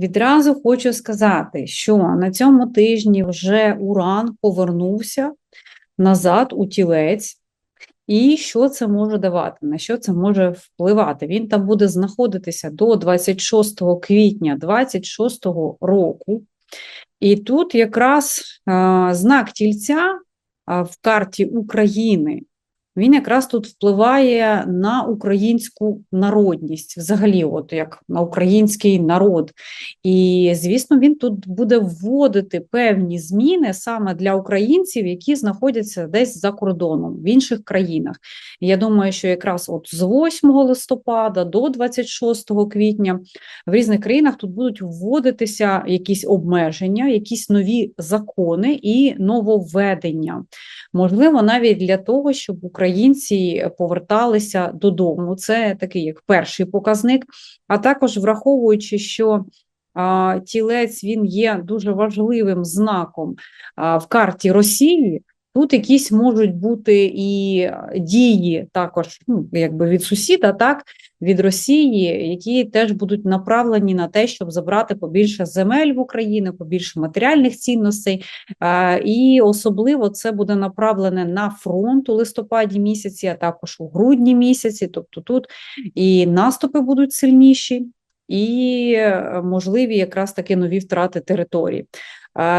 Відразу хочу сказати, що на цьому тижні вже Уран повернувся назад у тілець. І що це може давати? На що це може впливати? Він там буде знаходитися до 26 квітня 26 року. І тут якраз а, знак тільця а, в карті України він якраз тут впливає на українську народність, взагалі, от як на український народ. І, звісно, він тут буде вводити певні зміни саме для українців, які знаходяться десь за кордоном в інших країнах. Я думаю, що якраз от з 8 листопада до 26 квітня в різних країнах тут будуть вводитися якісь обмеження, якісь нові закони і нововведення. Можливо, навіть для того, щоб українці поверталися додому. Це такий як перший показник, а також враховуючи, що тілець він є дуже важливим знаком в карті Росії. Тут якісь можуть бути і дії також ну, якби від сусіда, так, від Росії, які теж будуть направлені на те, щоб забрати побільше земель в Україну, побільше матеріальних цінностей. І особливо це буде направлене на фронт у листопаді місяці, а також у грудні місяці. Тобто тут і наступи будуть сильніші. І е, можливі якраз таки нові втрати території.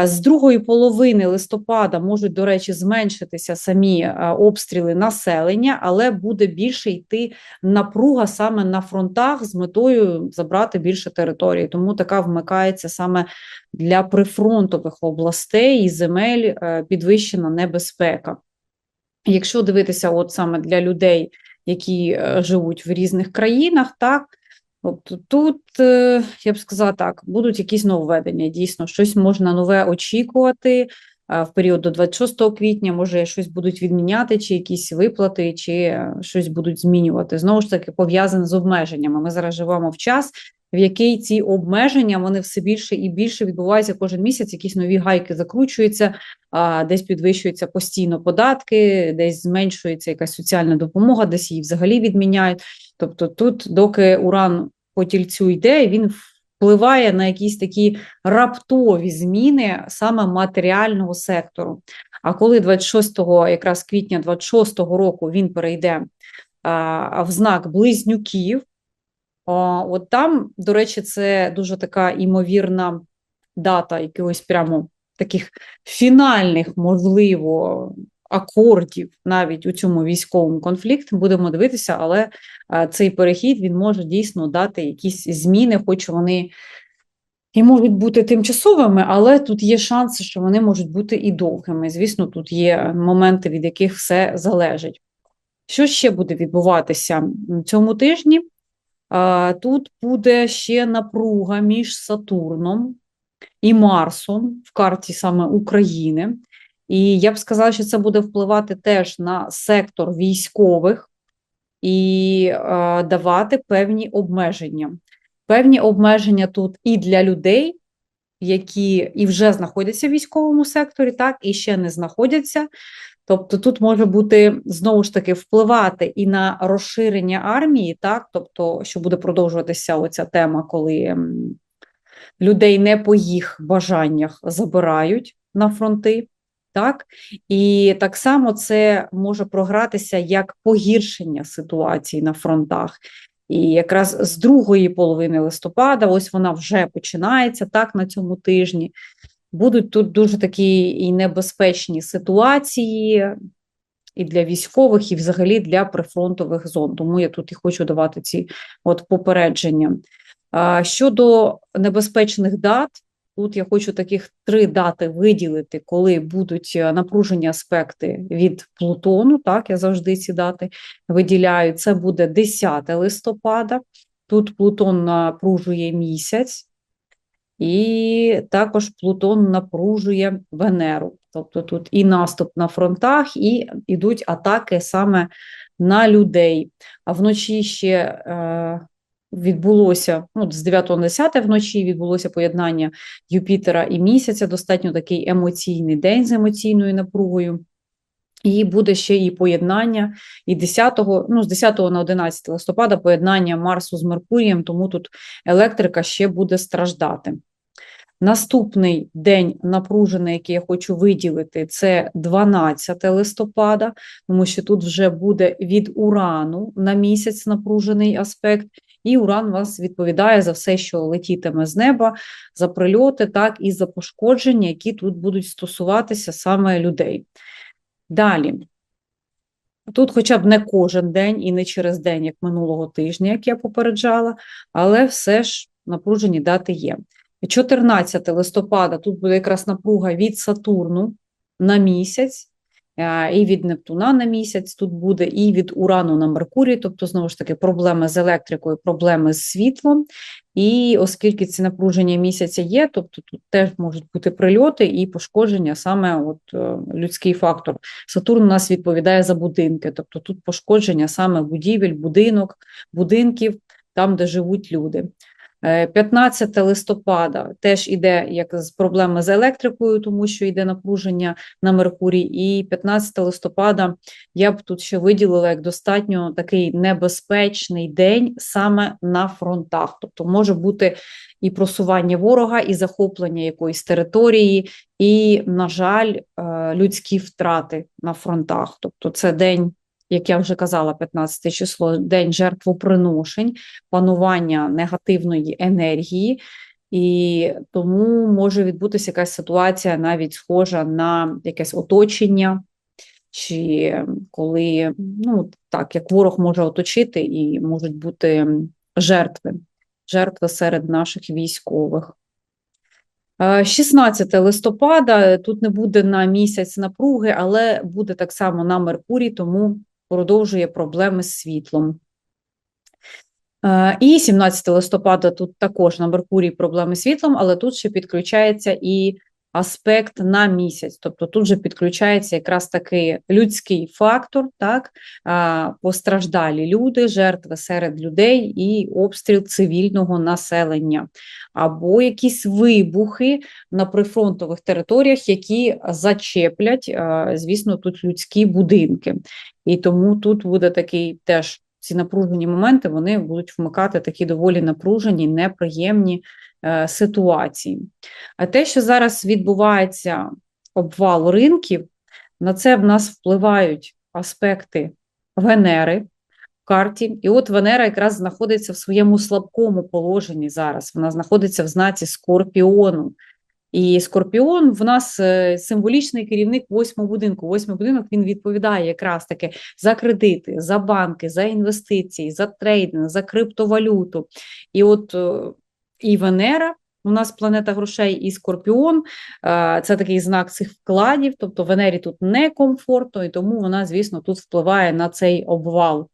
З другої половини листопада можуть, до речі, зменшитися самі обстріли населення, але буде більше йти напруга саме на фронтах з метою забрати більше території. Тому така вмикається саме для прифронтових областей і земель е, підвищена небезпека. Якщо дивитися, от саме для людей, які е, живуть в різних країнах, так. Тобто тут, е, я б сказала так, будуть якісь нововведення, дійсно, щось можна нове очікувати в період до 26 квітня, може, щось будуть відміняти, чи якісь виплати, чи щось будуть змінювати. Знову ж таки, пов'язане з обмеженнями. Ми зараз живемо в час, в який ці обмеження вони все більше і більше відбуваються кожен місяць, якісь нові гайки закручуються, десь підвищуються постійно податки, десь зменшується якась соціальна допомога, десь її взагалі відміняють. Тобто, тут, доки уран по тільцю йде, він впливає на якісь такі раптові зміни саме матеріального сектору. А коли 26 якраз квітня 26 року він перейде а, в знак близнюків, а, от там, до речі, це дуже така імовірна дата якогось прямо таких фінальних, можливо, акордів навіть у цьому військовому конфлікті, будемо дивитися, але цей перехід він може дійсно дати якісь зміни, хоч вони і можуть бути тимчасовими, але тут є шанси, що вони можуть бути і довгими. Звісно, тут є моменти, від яких все залежить. Що ще буде відбуватися цьому тижні? Тут буде ще напруга між Сатурном і Марсом в карті саме України. І я б сказала, що це буде впливати теж на сектор військових і е, давати певні обмеження. Певні обмеження тут і для людей, які і вже знаходяться в військовому секторі, так, і ще не знаходяться. Тобто тут може бути знову ж таки впливати і на розширення армії, так, тобто, що буде продовжуватися оця тема, коли людей не по їх бажаннях забирають на фронти. Так і так само це може програтися як погіршення ситуації на фронтах. І якраз з другої половини листопада, ось вона вже починається так на цьому тижні. Будуть тут дуже такі і небезпечні ситуації і для військових, і взагалі для прифронтових зон. Тому я тут і хочу давати ці от попередження. Щодо небезпечних дат, Тут я хочу таких три дати виділити, коли будуть е, напружені аспекти від Плутону. Так, я завжди ці дати виділяю. Це буде 10 листопада. Тут Плутон напружує місяць, і також Плутон напружує Венеру. Тобто тут і наступ на фронтах, і йдуть атаки саме на людей. А вночі ще. Е, відбулося ну, з 9 на 10 вночі відбулося поєднання Юпітера і місяця, достатньо такий емоційний день з емоційною напругою. І буде ще і поєднання, і 10, ну, з 10 на 11 листопада поєднання Марсу з Меркурієм, тому тут електрика ще буде страждати. Наступний день напружений, який я хочу виділити, це 12 листопада, тому що тут вже буде від урану на місяць напружений аспект, і уран вас відповідає за все, що летітиме з неба, за прильоти, так і за пошкодження, які тут будуть стосуватися саме людей. Далі. Тут, хоча б не кожен день і не через день, як минулого тижня, як я попереджала, але все ж напружені дати є. 14 листопада тут буде якраз напруга від Сатурну на місяць, і від Нептуна на місяць тут буде, і від Урану на Меркурій, тобто, знову ж таки, проблеми з електрикою, проблеми з світлом. І оскільки ці напруження місяця є, тобто тут теж можуть бути прильоти і пошкодження, саме от е, людський фактор. Сатурн у нас відповідає за будинки, тобто тут пошкодження саме будівель, будинок, будинків, там, де живуть люди. 15 е, листопада теж іде як з проблеми з електрикою, тому що йде напруження на Меркурій, і 15 листопада я б тут ще виділила як достатньо такий небезпечний день саме на фронтах. Тобто може бути і просування ворога, і захоплення якоїсь території, і, на жаль, е, людські втрати на фронтах. Тобто, це день як я вже казала, 15 число день жертвоприношень, панування негативної енергії, і тому може відбутися якась ситуація, навіть схожа на якесь оточення, чи коли ну так, як ворог може оточити, і можуть бути жертви, жертви серед наших військових. 16 листопада тут не буде на місяць напруги, але буде так само на Меркурій, тому продовжує проблеми з світлом. Е, і 17 листопада тут також на Меркурії проблеми з світлом, але тут ще підключається і аспект на місяць. Тобто тут же підключається якраз такий людський фактор, так, постраждалі люди, жертви серед людей і обстріл цивільного населення, або якісь вибухи на прифронтових територіях, які зачеплять, звісно, тут людські будинки. І тому тут буде такий теж. Ці напружені моменти вони будуть вмикати такі доволі напружені, неприємні Е, ситуації. А те, що зараз відбувається обвал ринків, на це в нас впливають аспекти Венери в карті. І от Венера якраз знаходиться в своєму слабкому положенні зараз. Вона знаходиться в знаці Скорпіону. І Скорпіон в нас е, символічний керівник восьмого будинку. Восьмий будинок він відповідає якраз таки за кредити, за банки, за інвестиції, за трейдинг, за криптовалюту. І от е, і Венера. У нас планета грошей і Скорпіон, це такий знак цих вкладів, тобто Венері тут некомфортно, і тому вона, звісно, тут впливає на цей обвал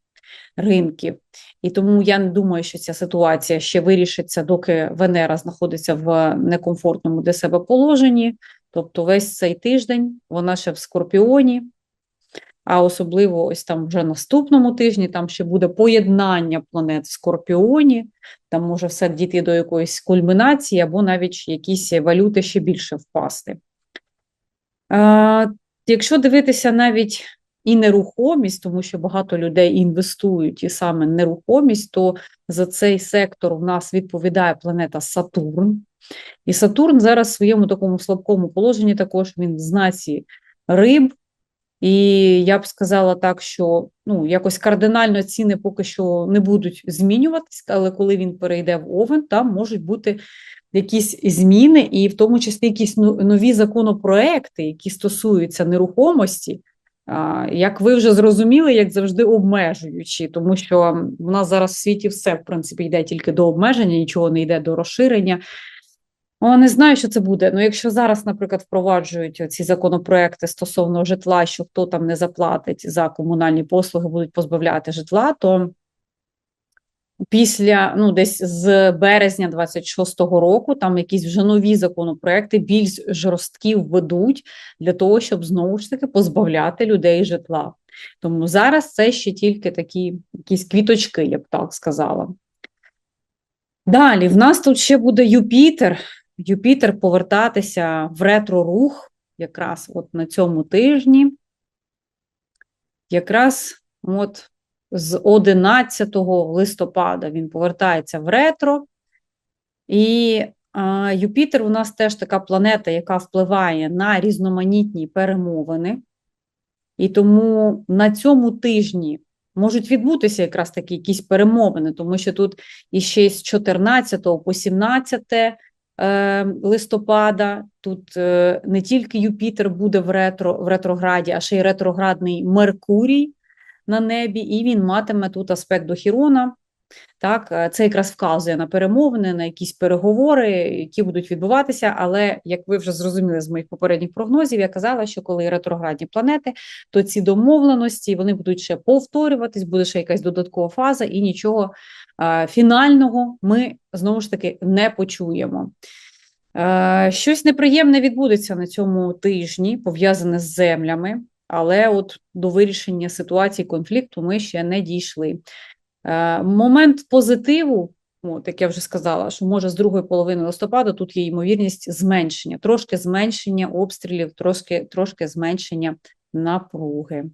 ринків. І тому я не думаю, що ця ситуація ще вирішиться, доки Венера знаходиться в некомфортному для себе положенні. Тобто весь цей тиждень вона ще в Скорпіоні а особливо ось там вже наступному тижні там ще буде поєднання планет в Скорпіоні, там може все дійти до якоїсь кульмінації, або навіть якісь валюти ще більше впасти. А, Якщо дивитися навіть і нерухомість, тому що багато людей інвестують і саме нерухомість, то за цей сектор у нас відповідає планета Сатурн. І Сатурн зараз в своєму такому слабкому положенні також він в знаці риб, і я б сказала так, що ну, якось кардинально ціни поки що не будуть змінюватись, але коли він перейде в овен, там можуть бути якісь зміни, і в тому числі якісь нові законопроекти, які стосуються нерухомості. Як ви вже зрозуміли, як завжди обмежуючі, тому що в нас зараз в світі все в принципі йде тільки до обмеження, нічого не йде до розширення. О, не знаю, що це буде. Ну, якщо зараз, наприклад, впроваджують ці законопроекти стосовно житла, що хто там не заплатить за комунальні послуги, будуть позбавляти житла, то після ну, десь з березня 26-го року там якісь вже нові законопроекти більш жорсткі введуть для того, щоб знову ж таки позбавляти людей житла. Тому зараз це ще тільки такі якісь квіточки, я б так сказала. Далі в нас тут ще буде Юпітер. Юпітер повертатися в ретро-рух якраз от на цьому тижні. якраз от з 11 листопада він повертається в ретро. І а, Юпітер у нас теж така планета, яка впливає на різноманітні перемовини. І тому на цьому тижні можуть відбутися якраз такі якісь перемовини, тому що тут іще з 14 по 17 е, листопада тут е, не тільки Юпітер буде в ретро, в ретрограді, а ще й ретроградний Меркурій на небі, і він матиме тут аспект до Хірона. Так, е, це якраз вказує на перемовини, на якісь переговори, які будуть відбуватися. Але як ви вже зрозуміли з моїх попередніх прогнозів, я казала, що коли ретроградні планети, то ці домовленості вони будуть ще повторюватись, буде ще якась додаткова фаза, і нічого е, фінального ми знову ж таки не почуємо. Е, щось неприємне відбудеться на цьому тижні, пов'язане з землями, але от до вирішення ситуації конфлікту ми ще не дійшли. Е, Момент позитиву, от, як я вже сказала, що може з другої половини листопада тут є ймовірність зменшення, трошки зменшення обстрілів, трошки, трошки зменшення напруги.